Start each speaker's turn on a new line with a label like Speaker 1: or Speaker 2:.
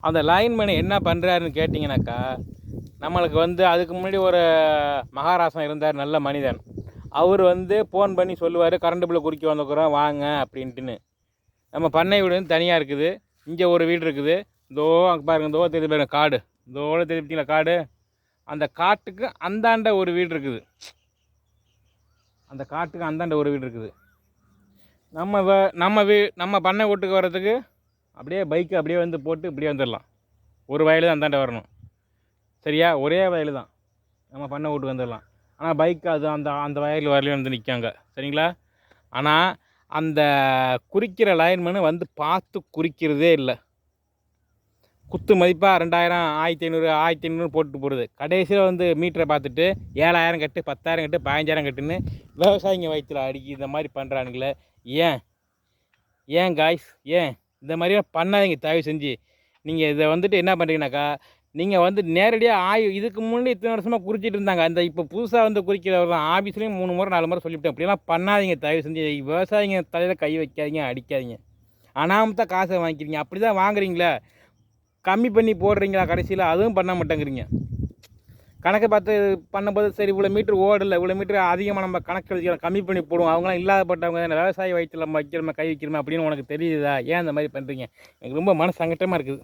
Speaker 1: அந்த லைன்மேன் என்ன பண்ணுறாருன்னு கேட்டிங்கனாக்கா நம்மளுக்கு வந்து அதுக்கு முன்னாடி ஒரு மகாராசன் இருந்தார் நல்ல மனிதன். அவர் வந்து ஃபோன் பண்ணி சொல்லுவார் கரண்ட் பில்லை குறிக்க வந்துக்கிறோம் வாங்க அப்படின்ட்டுன்னு. நம்ம பண்ணை வீடு வந்து தனியாக இருக்குது. இங்கே ஒரு வீடு இருக்குது. இதோ அங்கே பாருங்க தோ தெரிஞ்சு பாருங்கள் காடு. இதோட தெரியுங்களா காடு? அந்த காட்டுக்கு அந்தாண்ட ஒரு வீடு இருக்குது. அந்த காட்டுக்கு அந்தாண்ட ஒரு வீடு இருக்குது. நம்ம வ- நம்ம வீ நம்ம பண்ணை வீட்டுக்கு வர்றதுக்கு அப்படியே பைக்கு அப்படியே வந்து போட்டு இப்படியே வந்துடலாம். ஒரு வயலு தான் அந்தாண்ட வரணும். சரியா? ஒரே வயலு தான் நம்ம பண்ணை வீட்டுக்கு வந்துடலாம். ஆனால் பைக் அது அந்த அந்த வயல் வரலையும் வந்து நிற்காங்க சரிங்களா? ஆனால் அந்த குறிக்கிற லைன்மேனு வந்து பார்த்து குறிக்கிறதே இல்லை. குத்து மதிப்பாக ரெண்டாயிரம் ஆயிரத்தி ஐநூறு ஆயிரத்தி ஐநூறு போட்டு போடுது கடைசியில் வந்து மீட்டரை பார்த்துட்டு ஏழாயிரம் கட்டு பத்தாயிரம் கட்டு பதினஞ்சாயிரம் கட்டுன்னு விவசாயிங்க வயிற்றில் அடிக்கி இந்த மாதிரி பண்ணுறானுங்களே ஏன்? ஏன் காய்ஸ் ஏன்? இந்த மாதிரிலாம் பண்ணாதீங்க தயவு செஞ்சு. நீங்கள் இதை வந்துட்டு என்ன பண்ணுறீங்கனாக்கா நீங்கள் வந்து நேரடியாக ஆய் இதுக்கு முன்னாடி இத்தனை வருஷமாக குறிச்சிட்டு இருந்தாங்க. அந்த இப்போ புதுசாக வந்து குறிக்கிறவர் தான். ஆஃபீஸ்லேயும் மூணு முறை நாலு முறை சொல்லிவிட்டேன். அப்படிலாம் பண்ணாதீங்க தயவு செஞ்சு. விவசாயிங்க தலையில் கை வைக்காதீங்க அடிக்காதீங்க. அனாமத்தான் காசை வாங்கிக்கிறீங்க. அப்படி தான் வாங்குறீங்களா. கம்மி பண்ணி போடுறீங்களா கடைசியில்? அதுவும் பண்ண மாட்டேங்கிறீங்க. கணக்கை பார்த்து பண்ணும்போது சரி இவ்வளோ மீட்ரு ஓடல இவ்வளோ மீட்ரு அதிகமாக நம்ம கணக்கு எழுதிக்கலாம் கம்மி பண்ணி போடுவோம். அவங்களாம் இல்லாதப்பட்டவங்க விவசாய வயிற்றில் நம்ம வைக்கிறோமா கை வைக்கிறோமா அப்படின்னு உனக்கு தெரியுதா? ஏன் இந்த மாதிரி பண்ணுறீங்க எனக்கு ரொம்ப மன சங்கட்டமாக இருக்குது.